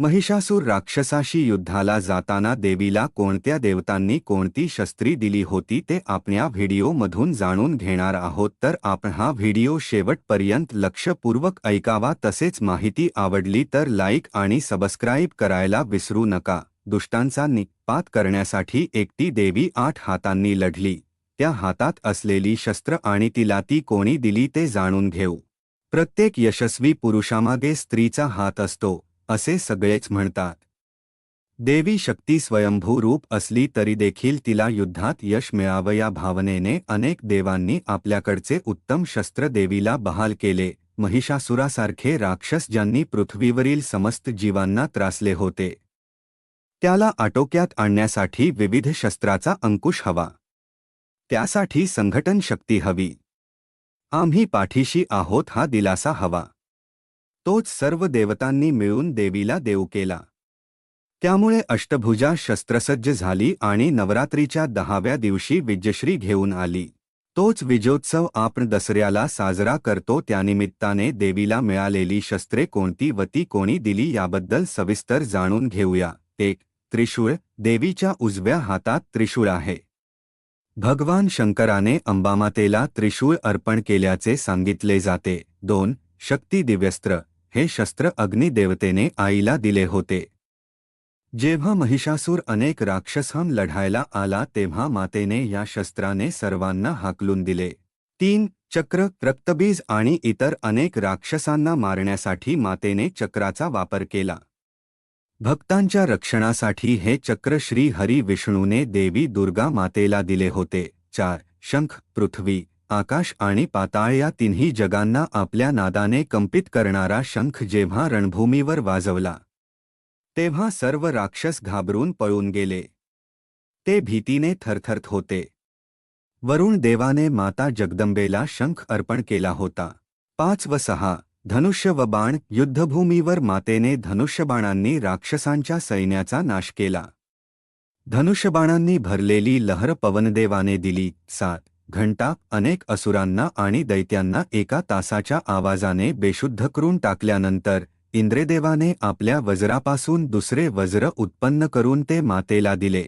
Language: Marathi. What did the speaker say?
महिषासूर राक्षसाशी युद्धाला जाताना देवीला कोणत्या देवतांनी कोणती शस्त्री दिली होती ते आपण या व्हिडिओमधून जाणून घेणार आहोत. तर आपण हा व्हिडिओ शेवटपर्यंत लक्षपूर्वक ऐकावा. तसेच माहिती आवडली तर लाईक आणि सबस्क्राईब करायला विसरू नका. दुष्टांचा निपात करण्यासाठी एकटी देवी आठ हातांनी लढली. त्या हातात असलेली शस्त्र आणि तिला ती कोणी दिली ते जाणून घेऊ. प्रत्येक यशस्वी पुरुषामागे स्त्रीचा हात असतो. असे सगळेच म्हणतात. देवी शक्ती स्वयंभू रूप असली तरी देखील तिला युद्धात यश मिळावं या भावनेने अनेक देवांनी आपल्याकडचे उत्तम शस्त्र देवीला बहाल केले. महिषासुरासारखे राक्षस ज्यांनी पृथ्वीवरील समस्त जीवांना त्रासले होते. त्याला आटोक्यात आणण्यासाठी विविध शस्त्राचा अंकुश हवा. त्यासाठी संघटन शक्ती हवी. आम्ही पाठीशी आहोत हा दिलासा हवा. तोच सर्व देवतांनी मिळून देवीला देऊ केला. त्यामुळे अष्टभुजा शस्त्रसज्ज झाली आणि नवरात्रीच्या दहाव्या दिवशी विजयश्री घेऊन आली. तोच विजोत्सव आपण दसऱ्याला साजरा करतो त्यानिमित्ताने देवीला मिळालेली शस्त्रे कोणती व ती कोणी दिली याबद्दल सविस्तर जाणून घेऊया. एक त्रिशूळ देवीच्या उजव्या हातात त्रिशूळ आहे. भगवान शंकराने अंबामातेला त्रिशूळ अर्पण केल्याचे सांगितले जाते. दोन शक्ती दिव्यस्त्र. हे शस्त्र अग्निदेवतेने आईला दिले होते. जेव्हा महिषासूर अनेक राक्षसां लढायला आला तेव्हा मातेने या शस्त्राने सर्वांना हाकलून दिले. तीन चक्र रक्तबीज आणि इतर अनेक राक्षसांना मारण्यासाठी मातेने चक्राचा वापर केला. भक्तांच्या रक्षणासाठी हे चक्र श्री हरी विष्णूने देवी दुर्गा मातेला दिले होते. चार शंख पृथ्वी आकाश आणि पाताळ या तिन्ही जगांना आपल्या नादाने कंपित करणारा शंख जेव्हा रणभूमीवर वाजवला तेव्हा सर्व राक्षस घाबरून पळून गेले. ते भीतीने थरथरत होते. वरुण देवाने माता जगदंबेला शंख अर्पण केला होता. पाच व सहा धनुष्य व बाण युद्धभूमीवर मातेने धनुष्यबाणांनी राक्षसांच्या सैन्याचा नाश केला. धनुष्यबाणांनी भरलेली लहर पवनदेवाने दिली सात. घंटा अनेक असुरांना आणि दैत्यांना एका तासाच्या आवाजाने बेशुद्ध करून टाकल्यानंतर इंद्रदेवाने आपल्या वज्रापासून दुसरे वज्र उत्पन्न करून ते मातेला दिले.